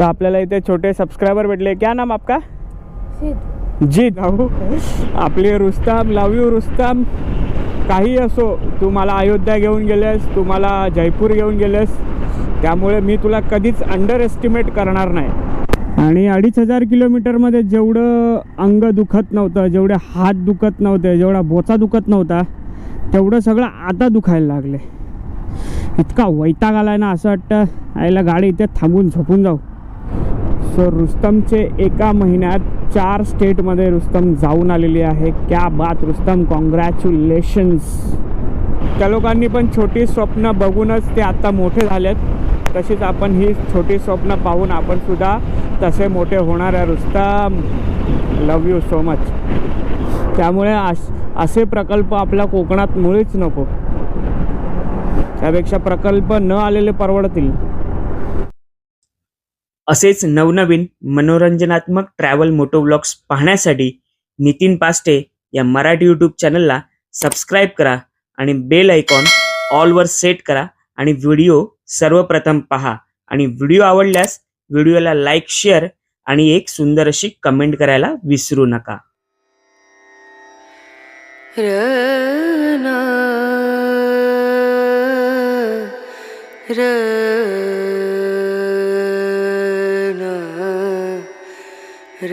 तर आपल्याला इथे छोटे सबस्क्रायबर भेटले. क्या नाम आपका? जीत. भाऊ आपले रुस्तम लव यू रुस्तम. काही असो तू मला अयोध्या घेऊन गेलेस तू मला जयपूर घेऊन गेलेस. त्यामुळे मी तुला कधीच अंडर एस्टिमेट करणार नाही. आणि अडीच हजार किलोमीटरमध्ये जेवढं अंग दुखत नव्हतं जेवढे हात दुखत नव्हते जेवढा बोचा दुखत नव्हता तेवढं सगळं आता दुखायला लागले. इतका वैताग आलाय ना असं वाटतं. आईला गाडी इथे थांबून झोपून जाऊ. सो रुस्तमचे एका महिन्यात चार स्टेटमध्ये रुस्तम जाऊन आलेली आहे. क्या बात रुस्तम कॉंग्रॅच्युलेशन्स त्या लोकांनी पण छोटी स्वप्न बघूनच ते आत्ता मोठे झालेत. तशीच आपण ही छोटी स्वप्न पाहून आपण सुद्धा तसे मोठे होणार आहे. Rustam love you so much त्यामुळे अस असे प्रकल्प आपल्या कोकणात मुळीच नको. त्यापेक्षा प्रकल्प न आलेले परवडतील. असेच नवनवीन मनोरंजनात्मक ट्रॅव्हल मोटो व्लॉग्स पाहण्यासाठी नितीन पास्टे या मराठी यूट्यूब चॅनलला सबस्क्राईब करा आणि बेल आयकॉन ऑलवर सेट करा आणि व्हिडिओ सर्वप्रथम पहा. आणि व्हिडिओ आवडल्यास व्हिडिओला लाईक शेअर आणि एक सुंदर अशी कमेंट करायला विसरू नका. रना. रनु।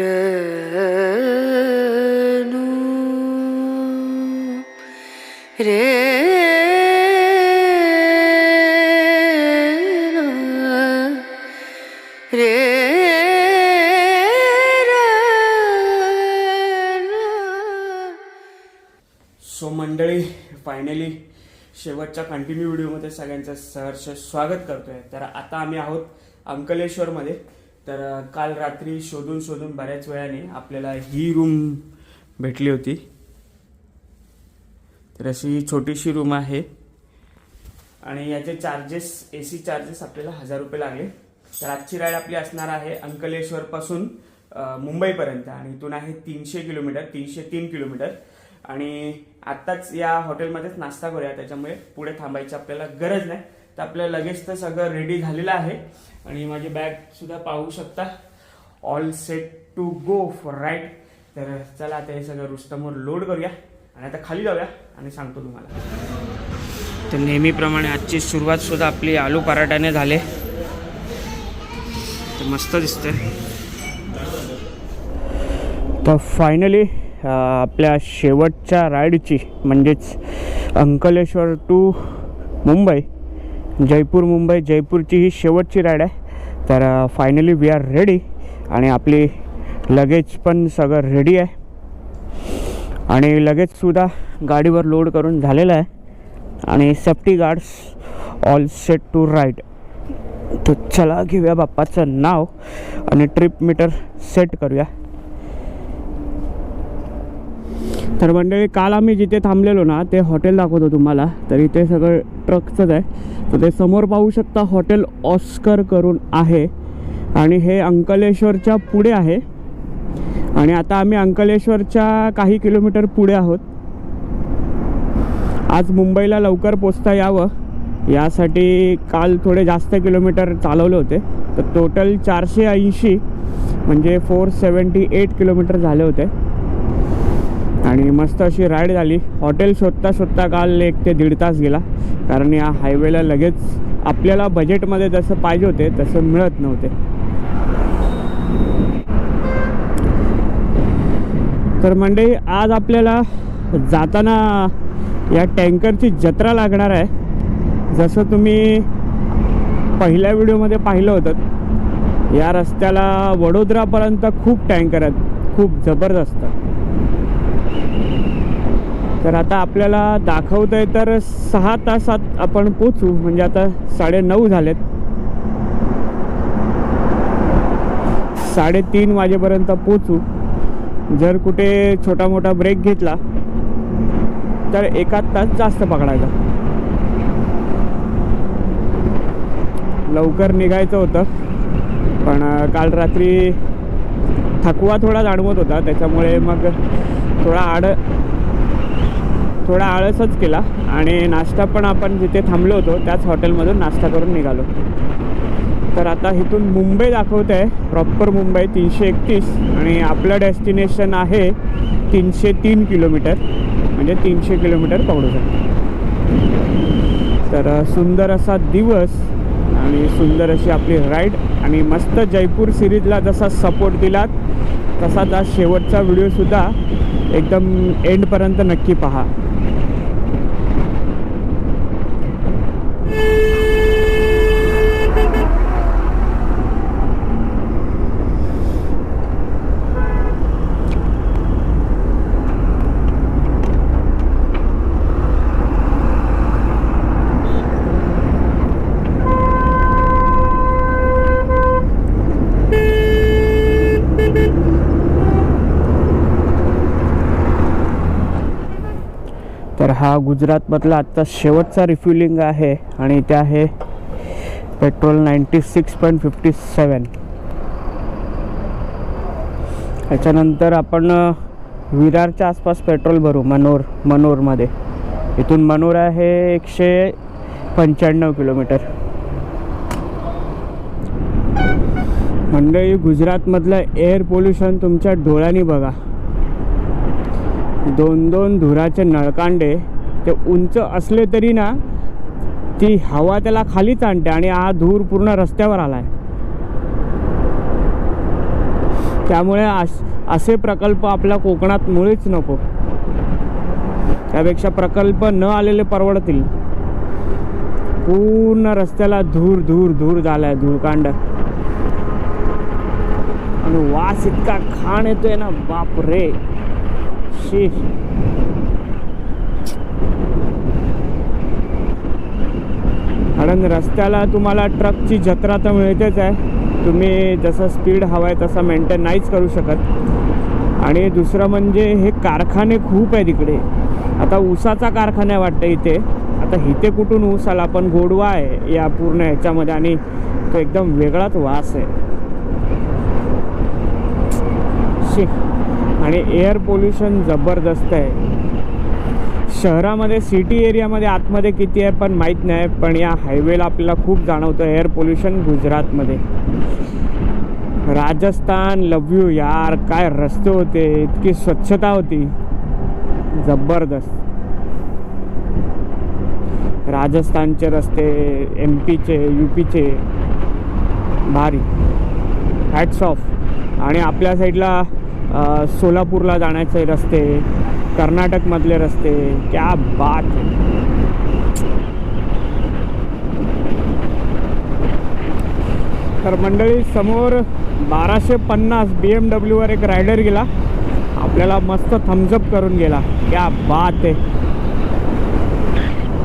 रे रे सो मंडळी फायनली शेवटच्या कंटिन्यू व्हिडिओमध्ये सगळ्यांचं सहर्ष स्वागत करतोय. तर आता आम्ही आहोत अंकलेश्वरमध्ये. तर काल रात्री शोधून शोधून बऱ्याच वेळाने आपल्याला ही रूम भेटली होती. तर अशी ही छोटीशी रूम आहे. आणि याचे चार्जेस ए सी चार्जेस आपल्याला हजार रुपये लागले. तर आजची राईड आपली असणार आहे अंकलेश्वरपासून मुंबईपर्यंत. आणि इथून आहे तीनशे किलोमीटर तीनशे तीन किलोमीटर. आणि आत्ताच या हॉटेलमध्येच नाश्ता करूया. त्याच्यामुळे पुढे थांबायची आपल्याला गरज नाही. तर आपलं लगेच तर सगळं रेडी झालेलं आहे. आणि माझी बॅग सुद्धा पाहू शकता. All set to go for ride तर चला आता हे सगळं रुस्तमवर लोड करूया आणि आता खाली जाऊया आणि सांगतो तुम्हाला. तर नेहमीप्रमाणे आजची सुरुवात सुद्धा आपली आलू पराठ्याने झाले. तर मस्त दिसतंय. तर फायनली आपल्या शेवटच्या राईडची म्हणजेच अंकलेश्वर टू मुंबई जयपूर मुंबई. जयपूरची ही शेवटची राईड आहे. तर फायनली वी आर रेडी आणि आपली लगेज पण सगळं रेडी आहे. आणि लगेजसुद्धा गाडीवर लोड करून झालेलं आहे. आणि safety guards all set to ride तर चला घेऊया बाप्पाचं नाव आणि ट्रिप मीटर सेट करूया. तर मंडळी काल आम्ही जिथे थांबलेलो ना ते हॉटेल दाखवतो तुम्हाला. तर इथे सगळं ट्रकचंच आहे. तर ते समोर पाहू शकता हॉटेल ऑस्कर करून आहे. आणि हे अंकलेश्वरच्या पुढे आहे. आणि आता आम्ही अंकलेश्वरच्या काही किलोमीटर पुढे आहोत. आज मुंबईला लवकर पोचता यावं. यासाठी काल थोडे जास्त किलोमीटर चालवले होते. तर टोटल चारशे ऐंशी म्हणजे फोर सेवन्टी एट किलोमीटर झाले होते. आणि मस्त अशी राईड झाली. हॉटेल शोधता शोधता काल एक ते दीड तास गेला. कारण या हायवेला लगेच आपल्याला बजेटमध्ये जसं पाहिजे होते तसं मिळत नव्हते. तर मंडळी आज आपल्याला जाताना या टँकरची जत्रा लागणार आहे. जसं तुम्ही पहिल्या व्हिडिओमध्ये पाहिलं होतं या रस्त्याला वडोदरापर्यंत खूप टँकर आहेत. खूप जबरदस्त. तर आता आपल्याला दाखवतं आहे तर सहा तासात आपण पोचू म्हणजे आता साडेनऊ झालेत. साडेतीन वाजेपर्यंत पोचू जर कुठे छोटा मोठा ब्रेक घेतला तर एका तास जास्त पकडायचा. लवकर निघायचं होतं. पण काल रात्री थकवा थोडा जाणवत होता. त्याच्यामुळे मग थोडा आड थोडा आळसच केला आणि नाश्ता पण आपण जिथे थांबलो होतो त्याच हॉटेलमधून नाश्ता करून निघालो. तर आता इथून मुंबई दाखवत आहे प्रॉपर मुंबई तीनशे एकतीस आणि आपलं डेस्टिनेशन आहे तीनशे तीन किलोमीटर म्हणजे तीनशे किलोमीटर पकडू शकतो. तर सुंदर असा दिवस आणि सुंदर अशी आपली राईड आणि मस्त जयपूर सिरीजला जसा सपोर्ट दिलात तसाच आज शेवटचा व्हिडिओसुद्धा एकदम एंडपर्यंत नक्की पहा. तर हा गुजरातमधला आजचा शेवटचा रिफ्युलिंग आहे आणि ते आहे petrol ninety six point fifty seven त्याच्यानंतर आपण विरारच्या आसपास पेट्रोल भरू मनोर मनोरमध्ये. इथून मनोर आहे एकशे पंच्याण्णव किलोमीटर. मंडळी गुजरातमधलं एअर पोल्युशन तुमच्या डोळ्यांनी बघा. दोन दोन धुराचे नळकांडे ते उंच असले तरी ना ती हवा त्याला खालीच आणते आणि हा धूर पूर्ण रस्त्यावर आलाय. त्यामुळे असे प्रकल्प आपल्या कोकणात मुळीच नको. त्यापेक्षा प्रकल्प न आलेले परवडतील. पूर्ण रस्त्याला धूर धूर धूर झालाय धूरकांड आणि वास इतका खाण येतोय ना बाप रे शी कारण रस्त्याला तुम्हाला ट्रकची जत्रा तर मिळतेच आहे. तुम्ही जसं स्पीड हवा आहे तसा मेंटेन नाहीच करू शकत. आणि दुसरं म्हणजे हे कारखाने खूप आहे तिकडे आता ऊसाचा कारखाना आहे वाटतं इथे. आता इथे कुठून ऊस आला? पण गोडवा आहे या पूर्ण ह्याच्यामध्ये आणि तो एकदम वेगळाच वास आहे. शी. आणि एअर पोल्युशन जबरदस्त आहे. शहरामध्ये सिटी एरियामध्ये आतमध्ये किती आहे पण माहीत नाही पण या हायवेला आपल्याला खूप जाणवतं एअर पोल्युशन गुजरातमध्ये. राजस्थान लव यू यार काय रस्ते होते इतकी स्वच्छता होती. जबरदस्त. राजस्थानचे रस्ते एम पीचे यू पीचे भारी. हॅट्स ऑफ आणि आपल्या साईडला सोलापूरला जाण्याचे रस्ते कर्नाटकमधले रस्ते क्या बात तर मंडळी समोर बाराशे पन्नास बी एम डब्ल्यूवर एक रायडर गेला. आपल्याला मस्त थम्सअप करून गेला. क्या बात आहे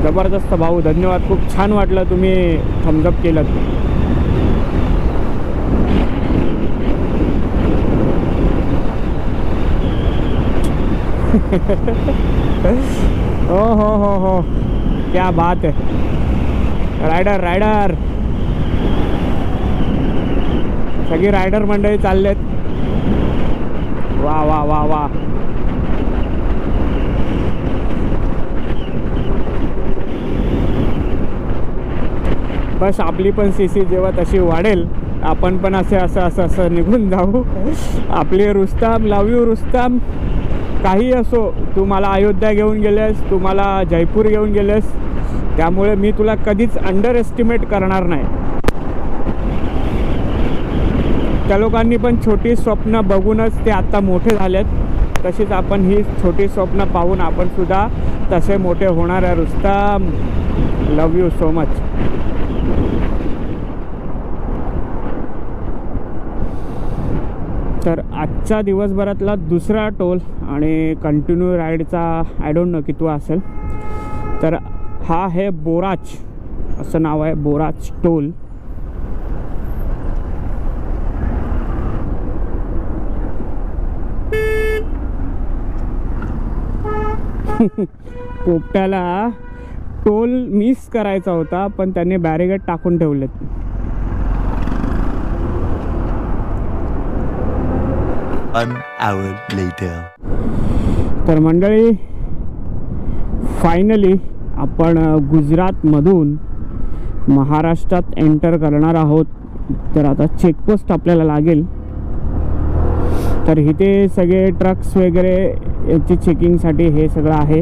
जबरदस्त भाऊ धन्यवाद. खूप छान वाटलं तुम्ही थम्सअप केलं. हो हो हो हो. क्या बात है. रायडर रायडर सगळी रायडर मंडळी चाललेत. वा वा वा वा. बस आपली पण सी सी जेव्हा तशी वाढेल आपण पण असे असं असं असं निघून जाऊ. आपले रुस्ताम लव यू रुस्ताम. काही असो तू मला अयोध्या घेऊन गेलेस तू मला जयपूर घेऊन गेलेस त्यामुळे मी तुला कधीच अंडर एस्टिमेट करणार नाही. त्या लोकांनी पण छोटी स्वप्न बघूनच ते आत्ता मोठे झालेत. तशीच आपण ही छोटी स्वप्न पाहून आपण सुद्धा तसे मोठे होणार आहे. Rustam love you so much तर आजच्या दिवसभरातला दुसरा टोल आणि कंटिन्यू राईडचा आय डोंट नो कितवा असेल. तर हा आहे बोराच असं नाव आहे बोराच टोल. पोपट्याला टोल मिस करायचा होता पण त्यांनी बॅरिगेड टाकून ठेवलेत. One hour later. तर मंडळी फायनली आपण गुजरातमधून महाराष्ट्रात एंटर करणार आहोत. तर आता चेकपोस्ट आपल्याला लागेल. तर इथे सगळे ट्रक्स वगैरे याची चेकिंगसाठी हे सगळं आहे.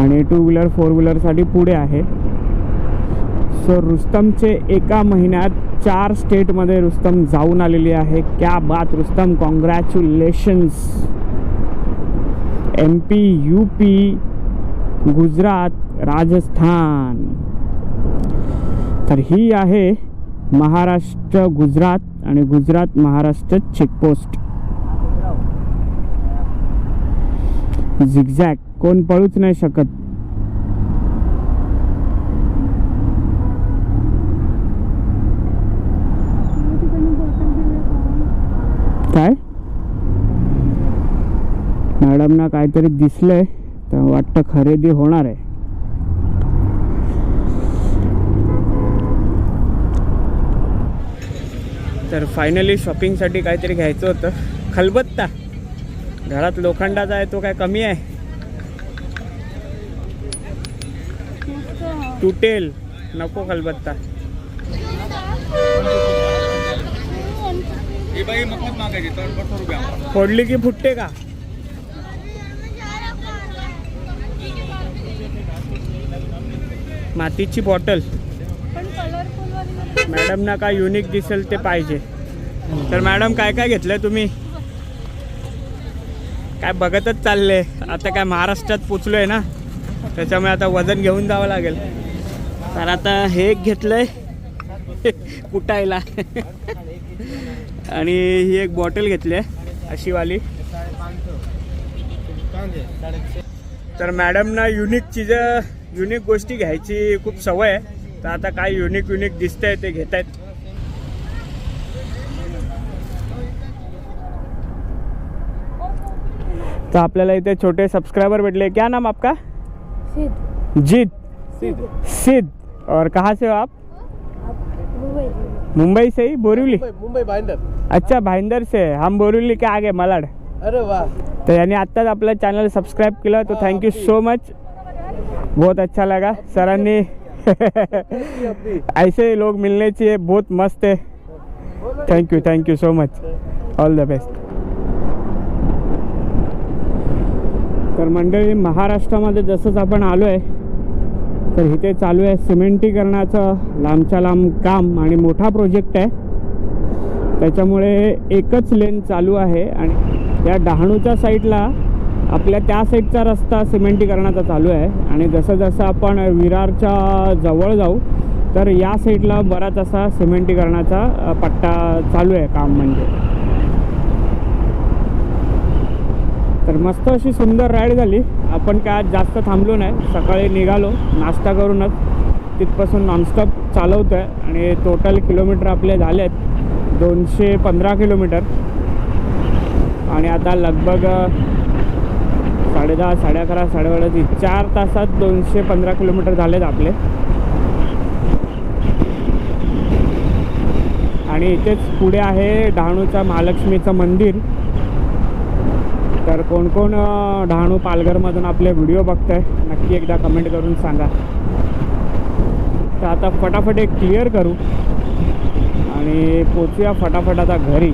आणि टू व्हीलर फोर व्हीलरसाठी पुढे आहे. सो रुस्तमचे एका महिन्यात चार स्टेटमध्ये रुस्तम जाऊन आलेली आहे. क्या बात Rustam congratulations M P U P Gujarat Rajasthan. तर ही आहे महाराष्ट्र गुजरात आणि गुजरात महाराष्ट्र चेकपोस्ट झिगझॅग कोण पळूच नाही शकत काय मॅडमना काहीतरी दिसलंय तर वाटतं खरेदी होणार आहे. तर फायनली शॉपिंगसाठी काहीतरी घ्यायचं होतं. खलबत्ता. घरात लोखंडाचा आहे तो काय कमी आहे? तुटेल. नको खलबत्ता. फोडली की फुटते का? मातीची बॉटल. मॅडमना काय युनिक दिसेल ते पाहिजे. तर मॅडम काय काय घेतलंय तुम्ही? काय बघतच चालले. आता काय महाराष्ट्रात पोचलोय ना. त्याच्यामुळे आता वजन घेऊन जावं लागेल. तर आता हे एक घेतलंय. कुटायला. आणि ही एक बॉटल घेतली आहे अशी वाली तर मॅडमना युनिक चीज युनिक गोष्टी घ्यायची खूप सवय आहे. तर आता काय युनिक युनिक दिसतंय ते घेत आहेत तर आपल्याला इथे छोटे सबस्क्राइबर बैठले क्या नाम आपका? जीत. सिद्ध. और कहाँ से हो आप? मुंबई मुंबई से ही? बोरिवली मुंबई भाईंदर. अच्छा भाईंदर से. हम बोरिवली के आगे मलाड. अरे वाह. तर यांनी आत्ताच आपलं चॅनल सबस्क्राईब केलं तो थँक्यू सो मच बहुत अच्छा लगा सरांनी ऐसे लोग मिलने चाहिए बहुत मस्त है। Thank you thank you so much all the best तर मंडळी महाराष्ट्रामध्ये जसंच आपण आलो आहे तर इथे चालू आहे सिमेंटीकरणाचं लांबच्या लांब काम आणि मोठा प्रोजेक्ट आहे. त्याच्यामुळे एकच लेन चालू आहे आणि या डहाणूच्या साईडला आपल्या त्या साईडचा रस्ता सिमेंटीकरणाचा चालू आहे. आणि जसं जसं आपण विरारच्या जवळ जाऊ तर या साईडला बराच असा सिमेंटीकरणाचा पट्टा चालू आहे काम म्हणजे. तर मस्त अशी सुंदर राईड झाली. आपण काय आज जास्त थांबलो नाही. सकाळी निघालो नाश्ता करूनच. तिथपासून नॉनस्टॉप चालवतो आहे आणि टोटल किलोमीटर आपले झाले आहेत दोनशे पंधरा किलोमीटर आणि आता लगभग साडेदहा साडे अकरा साडेबारा चार तासात दोनशे पंधरा किलोमीटर झालेत आपले. आणि इथेच पुढे आहे डहाणूचा महालक्ष्मीचं मंदिर. तर कोण कोण डहाणू पालघरमधून आपले व्हिडिओ बघताय नक्की एकदा कमेंट करून सांगा. तर आता फटाफट एक क्लिअर करू. आणि पोचूया फटाफट आता घरी.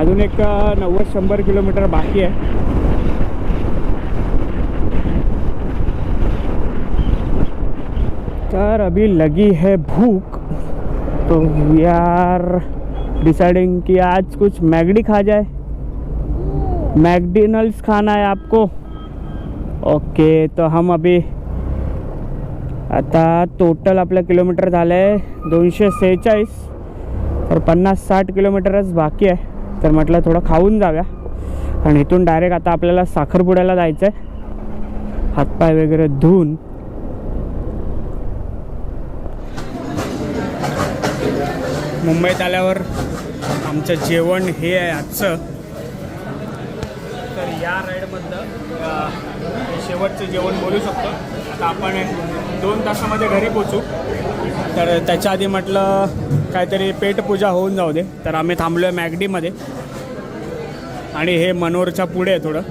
अजून एक नव्वद शंभर किलोमीटर बाकी आहे. तर अभी लगी है भूख। तो वी आर डिसाइडिंग कि आज कुछ मैगडी खा जाए। मैकडोनल्ड्स खाना है आपको। ओके तो हम अभी आता टोटल आपलं किलोमीटर झालं आहे दोनशे सेहेचाळीस तर पन्नास साठ किलोमीटरच बाकी आहे. तर म्हटलं थोडं खाऊन जाव्या आणि इथून डायरेक्ट आता आपल्याला साखरपुड्याला जायचं आहे हातपाय वगैरे धुवून. मुंबईत आल्यावर आमचं जेवण हे आहे आजचं. तर या राईडमधलं शेवटचं जेवण बोलू शकतो. आता आपण दोन तासामध्ये घरी पोचू तर त्याच्या आधी म्हटलं काहीतरी पेटपूजा होऊन जाऊ दे. तर आम्ही थांबलो आहे मॅगडीमध्ये. आणि हे मनोरच्या पुढे आहे थोडं.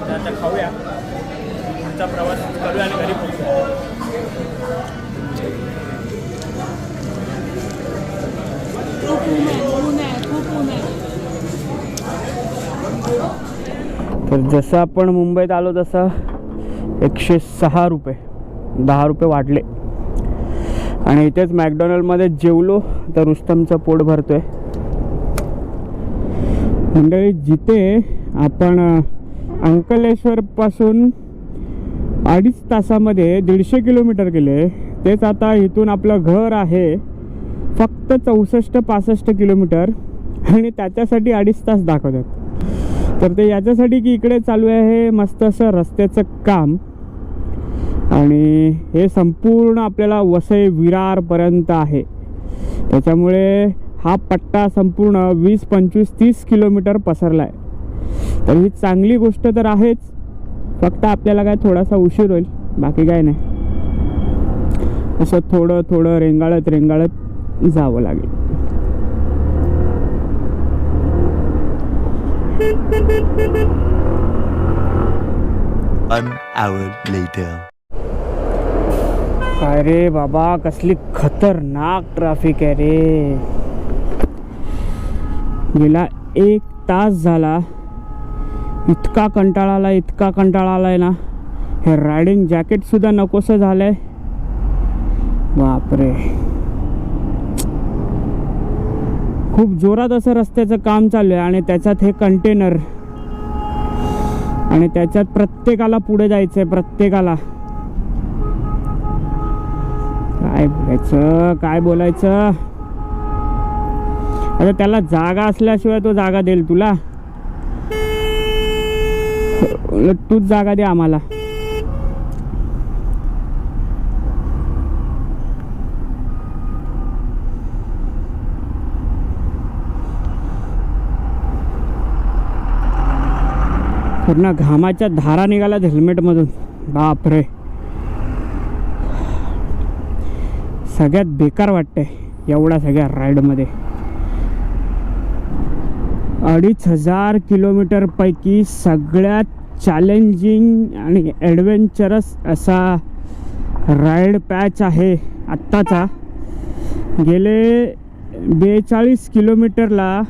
तर आता खाऊया. आमचा प्रवास करूया आणि घरी तर जसं आपण मुंबईत आलो तसं एकशे सहा रुपये दहा रुपये वाढले. आणि इथेच मॅकडॉनल्डमध्ये जेवलो तर रुस्तमचं पोट भरतोय. मंडळी जिथे आपण अंकलेश्वरपासून अडीच तासामध्ये दीडशे किलोमीटर गेले तेच आता इथून आपलं घर आहे फक्त चौसष्ट पासष्ट किलोमीटर आणि त्याच्यासाठी अडीच तास दाखवतात. तर ते याच्यासाठी की इकडे चालू आहे मस्त असं रस्त्याचं काम. आणि हे संपूर्ण आपल्याला वसई विरारपर्यंत आहे. त्याच्यामुळे हा पट्टा संपूर्ण वीस पंचवीस तीस किलोमीटर पसरला आहे तर ही चांगली गोष्ट तर आहेच. फक्त आपल्याला काय थोडासा उशीर होईल. बाकी काय नाही. असं थोडं थोडं रेंगाळत रेंगाळत जावं लागेल. An hour later. काय रे बाबा कसली खतरनाक ट्रॅफिक आहे रे. गेला एक तास झाला. इतका कंटाळा आला इतका कंटाळा आलाय ना. हे रायडिंग जॅकेट सुद्धा नकोसं झालंय. बापरे. खूप जोरात असं रस्त्याचं काम चालू आहे आणि त्याच्यात हे कंटेनर. आणि त्याच्यात प्रत्येकाला पुढे जायचंय प्रत्येकाला. काय बोलायचं? काय बोलायचं? अरे त्याला जागा असल्याशिवाय तो जागा देईल तुला. तूच जागा दे आम्हाला. पूर्ण घामाच्या धारा निघाल्यात हेल्मेटमधून. बापरे. सगळ्यात बेकार वाटतंय एवढ्या सगळ्या राईडमध्ये. अडीच हजार किलोमीटरपैकी सगळ्यात चॅलेंजिंग आणि ॲडव्हेंचरस असा राईड पॅच आहे आत्ताचा. गेले बेचाळीस किलोमीटरला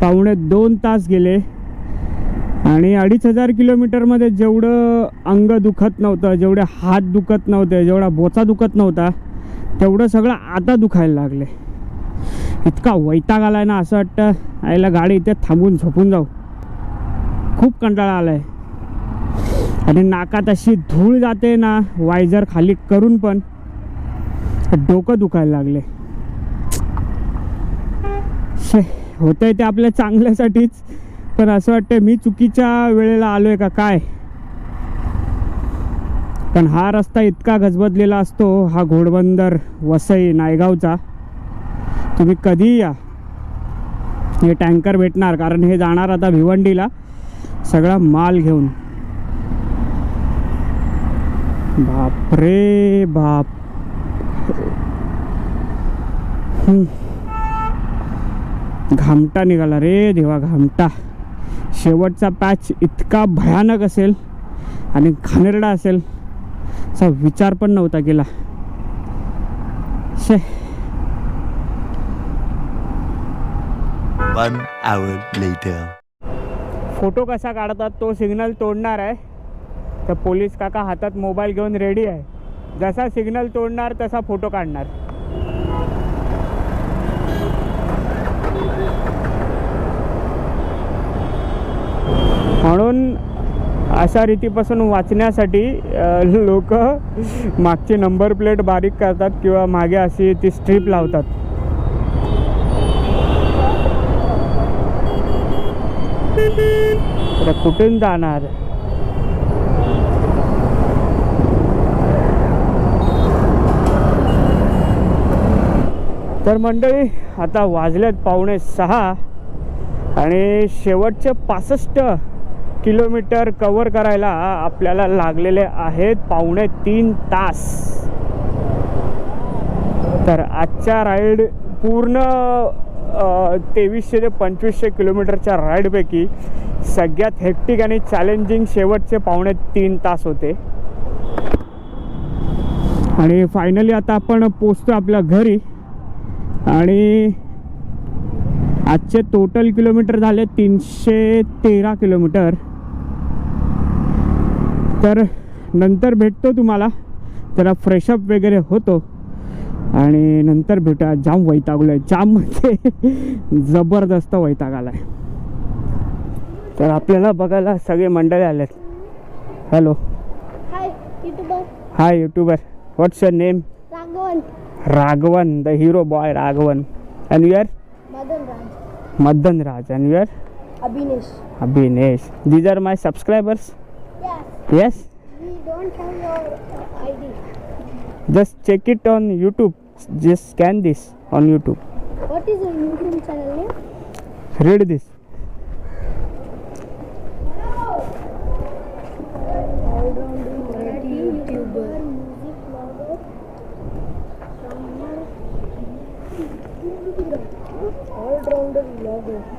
पावणे दोन तास गेले. आणि अडीच हजार किलोमीटरमध्ये जेवढं अंग दुखत नव्हतं जेवढे हात दुखत नव्हते जेवढा बोचा दुखत नव्हता तेवढं सगळं आता दुखायला लागले. इतका वैताग आलाय ना असं वाटतं आईला गाडी इथे थांबून झोपून जाऊ. खूप कंटाळा आलाय. आणि नाकात अशी धूळ जाते ना वायझर खाली करून पण डोकं दुखायला लागले. शे होतंय ते आपल्या चांगल्यासाठीच. पण असं वाटतं मी चुकीच्या वेळेला आलोय का काय? पण हा रस्ता इतका गजबजलेला असतो हा घोडबंदर वसई नायगावचा. तुम्ही कधीही या. हे टँकर भेटणार कारण हे जाणार आता भिवंडीला. सगळा माल घेऊन. बापरे बाप. घामटा निघाला रे देवा घामटा. शेवटचा पॅच इतका भयानक असेल आणि घाणेरडा असेल असा विचार पण नव्हता केला. शे. फोटो कसा काढतात तो सिग्नल तोडणार आहे. तर पोलीस काका हातात मोबाईल घेऊन रेडी आहे. जसा सिग्नल तोडणार तसा फोटो काढणार. म्हणून अशा रीतीपासून वाचण्यासाठी लोक मागची नंबर प्लेट बारीक करतात किंवा मागे अशी ती स्ट्रीप लावतात. तर कुठून जाणार? तर मंडळी आता वाजल्यात पावणे सहा आणि शेवटचे पासष्ट. किलोमीटर कवर करायला आपल्याला लागलेले आहेत पावणे तीन तास. तर आजच्या राईड पूर्ण तेवीसशे ते पंचवीसशे किलोमीटरच्या राईडपैकी सगळ्यात हेक्टिक आणि चॅलेंजिंग शेवटचे पावणे तीन तास होते. आणि फायनली आता आपण पोचतो आपल्या घरी. आणि आजचे टोटल किलोमीटर झाले तीनशे तेरा किलोमीटर. तर नंतर भेटतो तुम्हाला. जरा फ्रेशअप वगैरे होतो. आणि नंतर भेटूया. जाम वैतागलो आहे जाम म्हणजे जबरदस्त वैताग आला आहे तर आपल्याला बघायला सगळे मंडळी आलेत. Hello hi youtuber hi youtuber what's your name Raghavan. Raghavan the hero boy Raghavan. And your Madan Raj. Madan Raj. And your Abhinesh. Abhinesh. These are my subscribers Yes, we don't have your uh, ID. just check it on youtube just scan this on youtube What is your YouTube channel name? read this All-rounder Marathi YouTuber. All-rounder vlogger.